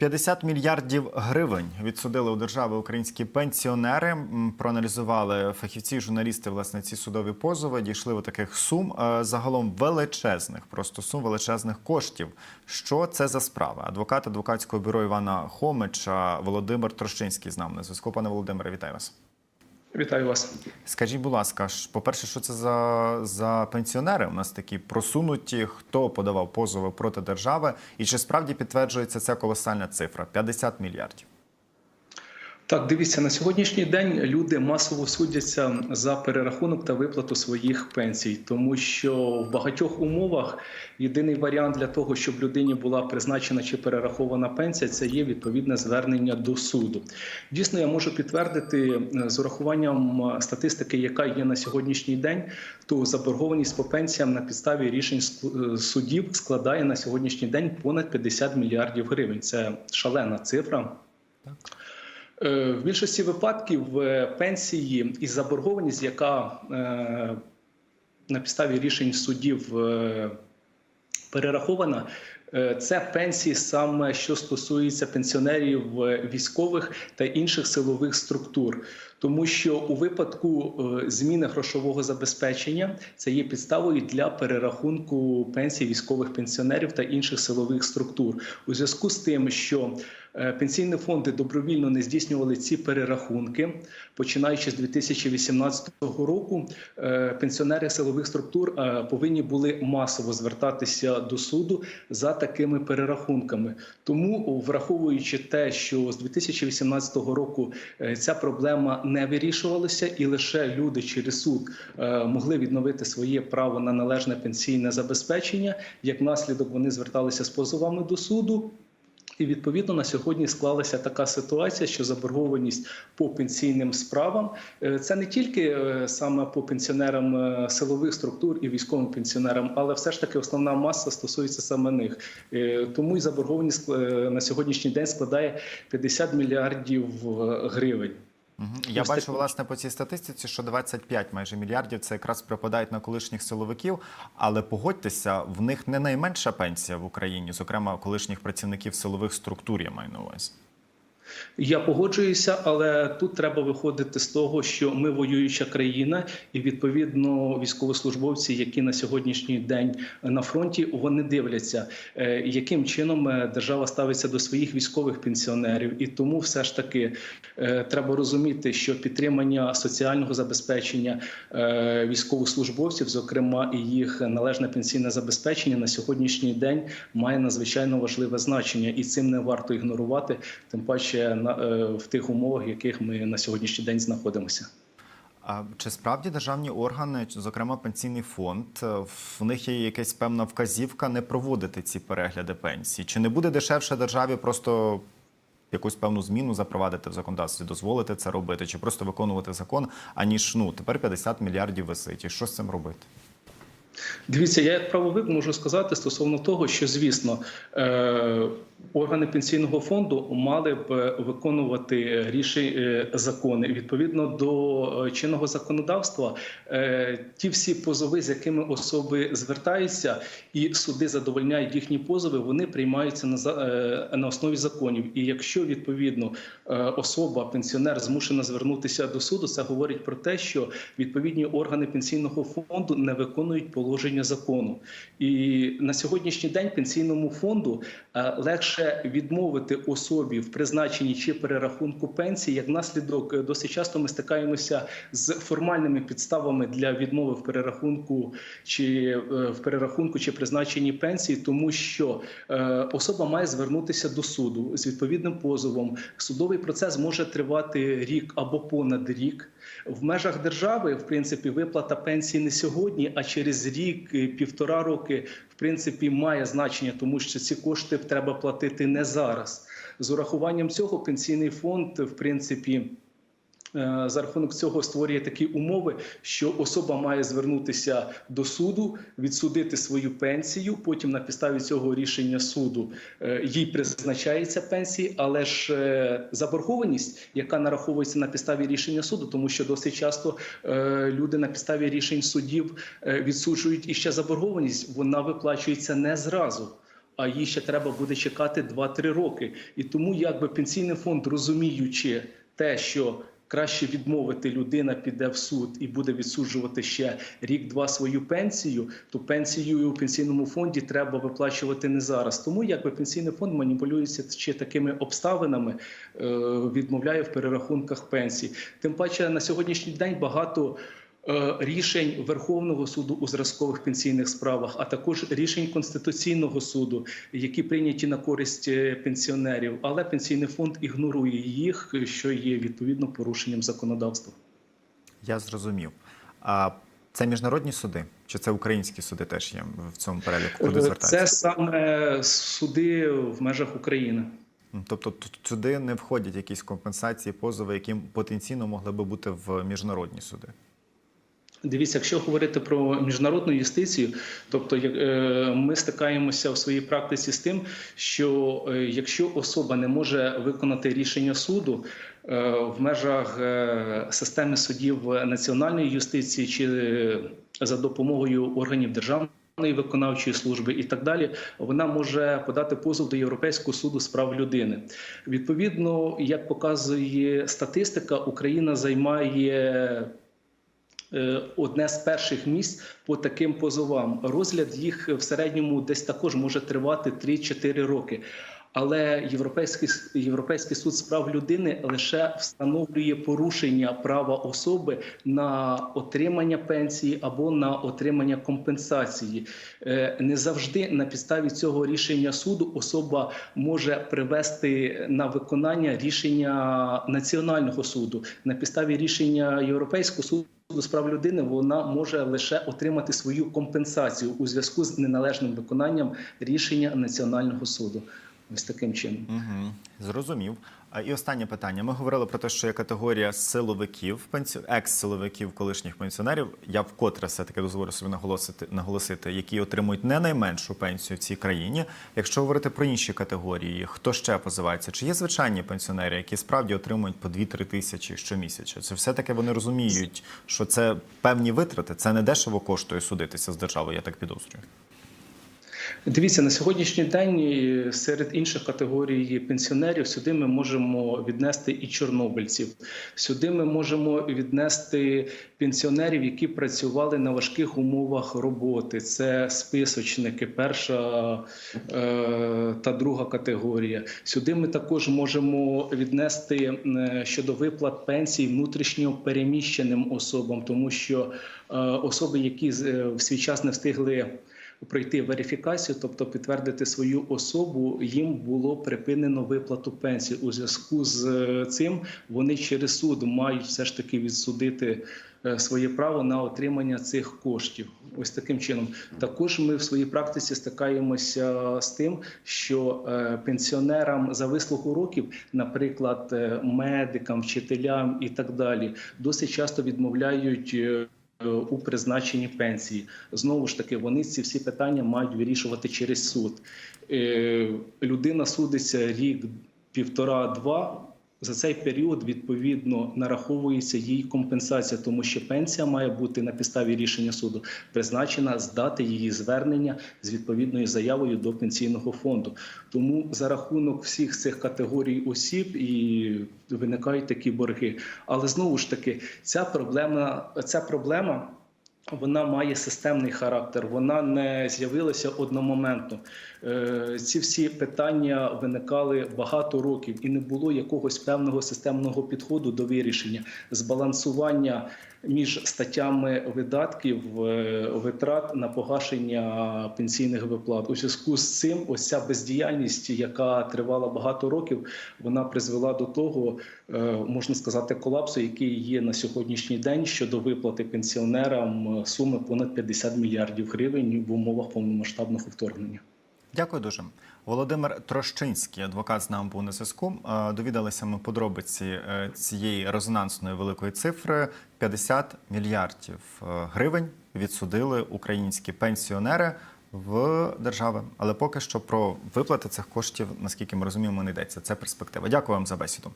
50 мільярдів гривень відсудили у держави українські пенсіонери. Проаналізували фахівці, і журналісти власне ці судові позови. Дійшли до таких сум е, загалом величезних, просто сум величезних коштів. Що це за справа? Адвокат адвокатського бюро Івана Хомича Володимир Трощинський з нами на зв'язку. Пане Володимире, вітаю вас. Вітаю вас. Скажіть, будь ласка, по-перше, що це за, за пенсіонери? У нас такі просунуті, хто подавав позови проти держави, і чи справді підтверджується ця колосальна цифра 50 мільярдів? Так, дивіться, на сьогоднішній день люди масово судяться за перерахунок та виплату своїх пенсій, тому що в багатьох умовах єдиний варіант для того, щоб людині була призначена чи перерахована пенсія, це є відповідне звернення до суду. Дійсно, я можу підтвердити е, з урахуванням е, статистики, яка є на сьогоднішній день, то заборгованість по пенсіям на підставі рішень е, судів складає на сьогоднішній день понад 50 мільярдів гривень. Це шалена цифра. Е, В більшості випадків е, пенсії і заборгованість, яка е, на підставі рішень судів е, перерахована, е, це пенсії саме що стосується пенсіонерів е, військових та інших силових структур. Тому що у випадку е, зміни грошового забезпечення це є підставою для перерахунку пенсій військових пенсіонерів та інших силових структур. У зв'язку з тим, що е, пенсійні фонди добровільно не здійснювали ці перерахунки, починаючи з 2018 року, е, пенсіонери силових структур повинні були масово звертатися до суду за такими перерахунками. Тому, враховуючи те, що з 2018 року ця проблема не вирішувалася, і лише люди через суд е, могли відновити своє право на належне пенсійне забезпечення. Як наслідок вони зверталися з позовами до суду. І відповідно на сьогодні склалася така ситуація, що заборгованість по пенсійним справам е, це не тільки е, саме по пенсіонерам силових структур і військовим пенсіонерам, але все ж таки основна маса стосується саме них. Тому і заборгованість на сьогоднішній день складає 50 мільярдів гривень. Я бачу, власне, по цій статистиці, що 25 майже мільярдів це якраз припадають на колишніх силовиків. Але погодьтеся, в них не найменша пенсія в Україні, зокрема колишніх працівників силових структур, я маю на увазі. Я погоджуюся, але тут треба виходити з того, що ми воююча країна, і відповідно військовослужбовці, які на сьогоднішній день на фронті, вони дивляться, е, яким чином е, держава ставиться до своїх військових пенсіонерів, і тому все ж таки е, треба розуміти, що підтримання соціального забезпечення військовослужбовців, зокрема і їх належне пенсійне забезпечення, на сьогоднішній день має надзвичайно важливе значення, і цим не варто ігнорувати, тим паче на е, в тих умовах, в яких ми на сьогоднішній день знаходимося. А чи справді державні органи, зокрема пенсійний фонд, е, в них є якась певна вказівка не проводити ці перегляди пенсій? Чи не буде дешевше державі просто якусь певну зміну запровадити в законодавстві, дозволити це робити, чи просто виконувати закон, аніж ну тепер 50 мільярдів висить? І що з цим робити? Дивіться, я як правовик можу сказати стосовно того, що звісно е, органи пенсійного фонду мали б е, виконувати рішення закони відповідно до е, чинного законодавства. Е, ті всі позови, з якими особи звертаються, і суди задовольняють їхні позови, вони приймаються на е, основі законів. І якщо відповідно е, особа, пенсіонер змушена звернутися до суду, це говорить про те, що відповідні органи пенсійного фонду не виконують положення закону. І на сьогоднішній день пенсійному фонду е, легше відмовити особі в призначенні чи перерахунку пенсії. Як наслідок, е, досить часто ми стикаємося з формальними підставами для відмови в перерахунку чи е, в перерахунку чи призначенні пенсії, тому що особа має звернутися до суду з відповідним позовом. Судовий процес може тривати рік або понад рік. В межах держави, в принципі, виплата пенсії не сьогодні, а через рік, е, півтора роки, в принципі, має значення, тому що ці кошти треба платити не зараз. З урахуванням цього пенсійний фонд, в принципі. Е, За рахунок цього створює такі умови, що особа має звернутися до суду, відсудити свою пенсію. Потім на підставі цього рішення суду е, їй призначається пенсія, але ж е, заборгованість, яка нараховується на підставі рішення суду, тому що досить часто люди на підставі рішень судів відсуджують і ще заборгованість, вона виплачується не зразу. а їй ще треба буде чекати 2-3 роки. І тому, якби пенсійний фонд, розуміючи те, що краще відмовити, людина піде в суд і буде відсуджувати ще рік-два свою пенсію, то пенсію у пенсійному фонді треба виплачувати не зараз. Тому якби пенсійний фонд маніпулюється ще такими обставинами, е, відмовляє в перерахунках пенсій. Тим паче на сьогоднішній день багато. Е, Рішень Верховного суду у зразкових пенсійних справах, а також рішень Конституційного суду, які прийняті на користь е, пенсіонерів, але пенсійний фонд ігнорує їх, що є відповідно порушенням законодавства. Я зрозумів. А це міжнародні суди? Чи це українські суди теж є в цьому переліку? Куди Е, Це саме суди в межах України. Тобто тут сюди не входять якісь компенсації, позови, які потенційно могли би бути в міжнародні суди. Дивіться, якщо говорити про міжнародну юстицію, тобто е, ми стикаємося в своїй практиці з тим, що е, якщо особа не може виконати рішення суду е, в межах системи судів національної юстиції чи за допомогою органів державної виконавчої служби і так далі, вона може подати позов до Європейського суду з прав людини. Відповідно, як показує статистика, Україна займає одне з перших місць по таким позовам. Розгляд їх в середньому десь також може тривати 3-4 роки. Але Європейський, Європейський суд з прав людини лише встановлює порушення права особи на отримання пенсії або на отримання компенсації. Е, Не завжди на підставі цього рішення суду особа може привести на виконання рішення національного суду на підставі рішення Європейського суду. Суду з прав людини вона може лише отримати свою компенсацію у зв'язку з неналежним виконанням рішення національного суду. Ось таким чином. Угу. Зрозумів. І останнє питання. Ми говорили про те, що є категорія силовиків, екс-силовиків, колишніх пенсіонерів. Я вкотре все-таки дозволю собі наголосити, наголосити, які отримують не найменшу пенсію в цій країні. Якщо говорити про інші категорії, хто ще позивається? Чи є звичайні пенсіонери, які справді отримують по 2-3 тисячі щомісяця? Це все-таки вони розуміють, що це певні витрати, це не дешево коштує судитися з державою, я так підозрюю. Дивіться, на сьогоднішній день е, серед інших категорій пенсіонерів сюди ми можемо віднести і чорнобильців. Сюди ми можемо віднести пенсіонерів, які працювали на важких умовах роботи. Це списочники, перша е, та друга категорія. Сюди ми також можемо віднести е, щодо виплат пенсій внутрішньо переміщеним особам, тому що особи, які в свій час не встигли пройти верифікацію, тобто підтвердити свою особу, їм було припинено виплату пенсії. У зв'язку з е, цим вони через суд мають все ж таки відсудити е, своє право на отримання цих коштів. Ось таким чином. Також ми в своїй практиці стикаємося з тим, що е, пенсіонерам за вислугу років, наприклад, медикам, вчителям і так далі, досить часто відмовляють. Е, у призначенні пенсії. Знову ж таки, вони ці всі питання мають вирішувати через суд. Е, Людина судиться рік, півтора-два. За цей період відповідно нараховується їй компенсація, тому що пенсія має бути на підставі рішення суду призначена з дати її звернення з відповідною заявою до пенсійного фонду. Тому за рахунок всіх цих категорій осіб і виникають такі борги. Але знову ж таки, ця проблема, ця проблема. Вона має системний характер, вона не з'явилася одномоментно. Е, Ці всі питання виникали багато років, і не було якогось певного системного підходу до вирішення збалансування між статтями видатків е, витрат на погашення пенсійних виплат. У зв'язку з цим ось ця бездіяльність, яка тривала багато років, вона призвела до того, е, можна сказати, колапсу, який є на сьогоднішній день щодо виплати пенсіонерам суми понад 50 мільярдів гривень в умовах повномасштабного вторгнення. Дякую дуже. Володимир Трощинський, адвокат з нами був на зв'язку. Е, Довідалися ми подробиці е, цієї резонансної великої цифри. 50 мільярдів е, гривень відсудили українські пенсіонери в держави. Але поки що про виплати цих коштів, наскільки ми розуміємо, не йдеться. Це перспектива. Дякую вам за бесіду.